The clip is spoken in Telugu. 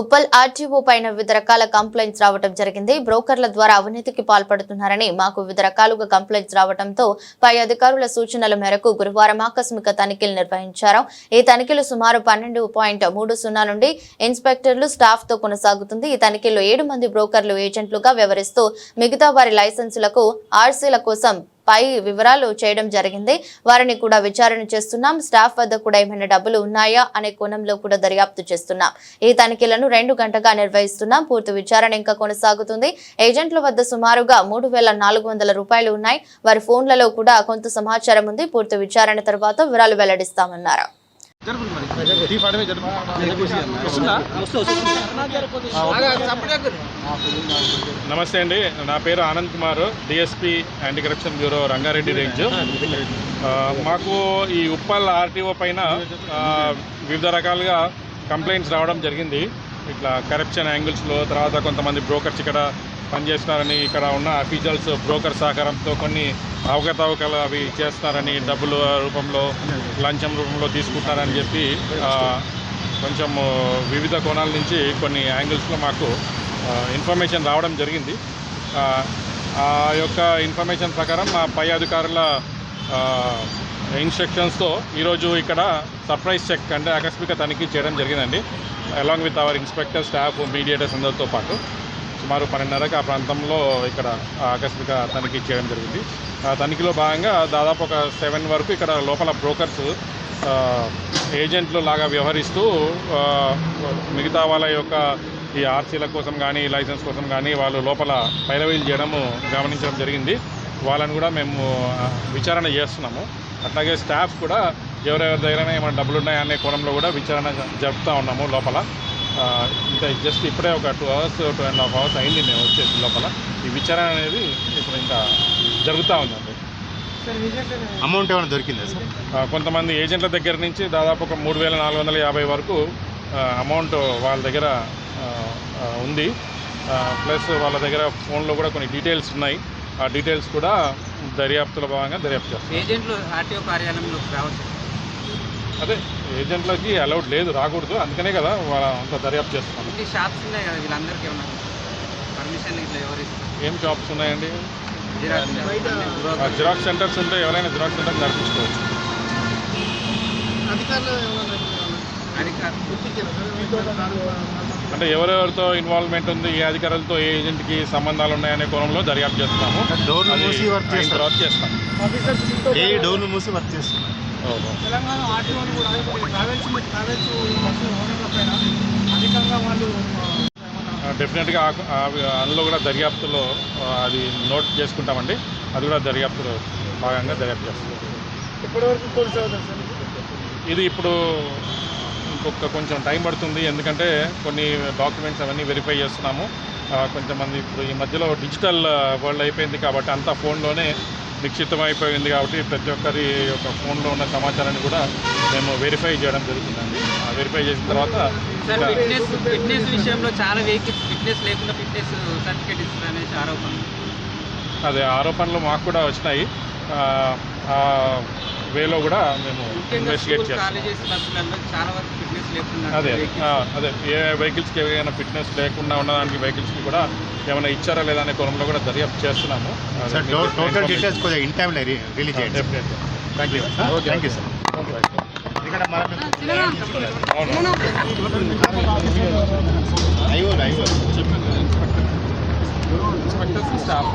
ఉప్పల్ ఆర్టీఓ పైన వివిధ రకాల కంప్లైంట్స్ రావడం జరిగింది. బ్రోకర్ల ద్వారా అవినీతికి పాల్పడుతున్నారని మాకు వివిధ రకాలుగా కంప్లైంట్స్ రావడంతో పై అధికారుల సూచనల మేరకు గురువారం ఆకస్మిక తనిఖీలు నిర్వహించారు. ఈ తనిఖీలు సుమారు పన్నెండు పాయింట్ మూడు సున్నా నుండి ఇన్స్పెక్టర్లు స్టాఫ్తో కొనసాగుతుంది. ఈ తనిఖీల్లో ఏడు మంది బ్రోకర్లు ఏజెంట్లుగా వ్యవహరిస్తూ మిగతా వారి లైసెన్సులకు ఆర్సీల కోసం పై వివరాలు చేయడం జరిగింది. వారిని కూడా విచారణ చేస్తున్నాం. స్టాఫ్ వద్ద కూడా ఏమైనా డబ్బులు ఉన్నాయా అనే కోణంలో కూడా దర్యాప్తు చేస్తున్నాం. ఈ తనిఖీలను రెండు గంటగా నిర్వహిస్తున్నాం. పూర్తి విచారణ ఇంకా కొనసాగుతుంది. ఏజెంట్ల వద్ద సుమారుగా మూడు వేల నాలుగు వందల రూపాయలు ఉన్నాయి. వారి ఫోన్లలో కూడా కొంత సమాచారం ఉంది. పూర్తి విచారణ తర్వాత వివరాలు వెల్లడిస్తామన్నారు. మరి. టీ వస్తుందా? నమస్తే అండి. నా పేరు Anand Kumar DSP anti corruption bureau Rangareddy range. ఆ, మాకు ఈ ఉప్పల్ ఆర్టీఓ పైన వివిధ రకాలుగా కంప్లైంట్స్ రావడం జరిగింది. ఇట్లా కరప్షన్ యాంగిల్స్లో తర్వాత కొంతమంది బ్రోకర్స్ ఇక్కడ పనిచేస్తున్నారని ఇక్కడ ఉన్న అఫీజల్స్ బ్రోకర్ సహకారంతో కొన్ని అవకతవకలు అవి చేస్తున్నారని డబ్బుల రూపంలో లంచం రూపంలో తీసుకుంటున్నారని చెప్పి కొంచెం వివిధ కోణాల నుంచి కొన్ని యాంగిల్స్లో మాకు ఇన్ఫర్మేషన్ రావడం జరిగింది. ఆ, యొక్క ఇన్ఫర్మేషన్ ప్రకారం మా పై అధికారుల ఇన్స్ట్రక్షన్స్తో ఈరోజు ఇక్కడ సర్ప్రైజ్ చెక్ అంటే ఆకస్మిక తనిఖీ చేయడం జరిగిందండి. Along with our inspector staff mediators అందరితో పాటు. సుమారు పన్నెండున్నరకి ఆ ప్రాంతంలో ఇక్కడ ఆకస్మిక తనిఖీ చేయడం జరిగింది. ఆ తనిఖీలో భాగంగా దాదాపు ఒక సెవెన్ వరకు ఇక్కడ లోపల బ్రోకర్స్ ఏజెంట్లు లాగా వ్యవహరిస్తూ మిగతా వాళ్ళ యొక్క ఈ ఆర్సీల కోసం కానీ లైసెన్స్ కోసం కానీ వాళ్ళు లోపల పైరవీలు చేయడము గమనించడం జరిగింది. వాళ్ళని కూడా మేము విచారణ చేస్తున్నాము. అట్లాగే స్టాఫ్ కూడా ఎవరెవరి దగ్గర ఏమైనా డబ్బులు ఉన్నాయనే కోణంలో కూడా విచారణ జరుపుతూ ఉన్నాము లోపల. ఇంకా జస్ట్ ఇప్పుడే ఒక two hours two and half hours అయింది మేము వచ్చేసి లోపల. ఈ విచారణ అనేది ఇప్పుడు ఇంకా జరుగుతూ ఉందండి. అమౌంట్ ఏమైనా దొరికిందా సార్ కొంతమంది ఏజెంట్ల దగ్గర నుంచి దాదాపు ఒక మూడు వేల నాలుగు వందల యాభై వరకు అమౌంట్ వాళ్ళ దగ్గర ఉంది. ప్లస్ వాళ్ళ దగ్గర ఫోన్లో కూడా కొన్ని డీటెయిల్స్ ఉన్నాయి. ఆ డీటెయిల్స్ కూడా దర్యాప్తుల భాగంగా దర్యాప్తు చేస్తాం. ఏజెంట్లు ఆర్టీఓ కార్యాలయంలోకి రావచ్చు. అదే ఏజెంట్లకి అలౌడ్ లేదు రాకూడదు. అందుకనే కదా వాళ్ళ అంత దర్యాప్తు చేస్తున్నాం. షాప్స్ ఉన్నాయి కదా వీళ్ళందరికీ ఏమన్నా పర్మిషన్ ఇట్లా ఎవరు ఇస్తారు? ఏం జాబ్స్ ఉన్నాయండి? జిరాక్స్ సెంటర్స్ ఉంటే ఎవరైనా జిరాక్స్ సెంటర్ నడిపించుకోవచ్చు. అంటే ఎవరెవరితో ఇన్వాల్వ్మెంట్ ఉంది ఏ అధికారులతో ఏ ఏజెంట్కి సంబంధాలు ఉన్నాయనే కోణంలో దర్యాప్తు చేస్తున్నాము. డోర్లు మూసి వర్క్ చేస్తాం. ఏ డోర్లు మూసి వర్క్ ఓహో. తెలంగాణ ఆర్టీఓని కూడా ట్రావెల్స్ ట్రావెల్స్ ఓనర్ల పైన అధికంగా వాళ్ళు డెఫినెట్గా అందులో కూడా దర్యాప్తులో అది నోట్ చేసుకుంటామండి. అది కూడా దర్యాప్తులో భాగంగా దర్యాప్తు చేస్తాం. ఇప్పటివరకు కొనసాగుతుంది సార్ ఇది? ఇప్పుడు ఇంకొక కొంచెం టైం పడుతుంది. ఎందుకంటే కొన్ని డాక్యుమెంట్స్ అవన్నీ వెరిఫై చేస్తున్నాము. కొంతమంది ఇప్పుడు ఈ మధ్యలో డిజిటల్ వరల్డ్ అయిపోయింది కాబట్టి అంతా ఫోన్లోనే నిక్షిప్తం అయిపోయింది కాబట్టి ప్రతి ఒక్కరి యొక్క ఫోన్లో ఉన్న సమాచారాన్ని కూడా మేము వెరిఫై చేయడం జరుగుతుందండి. ఆ వెరిఫై చేసిన తర్వాత ఫిట్నెస్ ఫిట్నెస్ విషయంలో చాలా వెహికల్స్ ఫిట్నెస్ లేకుండా ఫిట్నెస్ సర్టిఫికేట్ ఇస్తారు అనేసి ఆరోపణ. అదే ఆరోపణలు మాకు కూడా వచ్చినాయి. వేలో కూడా మేము ఇన్వెస్టిగేట్ చేస్తాం. అదే అదే. ఏ వెహికల్స్కి ఏమైనా ఫిట్నెస్ లేకుండా ఉన్నదానికి వెహికల్స్కి కూడా ఏమైనా ఇచ్చారా లేదా అనే కోణంలో కూడా దర్యాప్తు చేస్తున్నాము. సార్ టోటల్ డీటెయిల్స్ కొద్దిగా ఇన్ టైంలో రిలీజ్ చేయండి. Thank you thank you sir ఇక్కడ మన ఐఓ ఐఓ ఇన్స్పెక్టర్స్ స్టాఫ్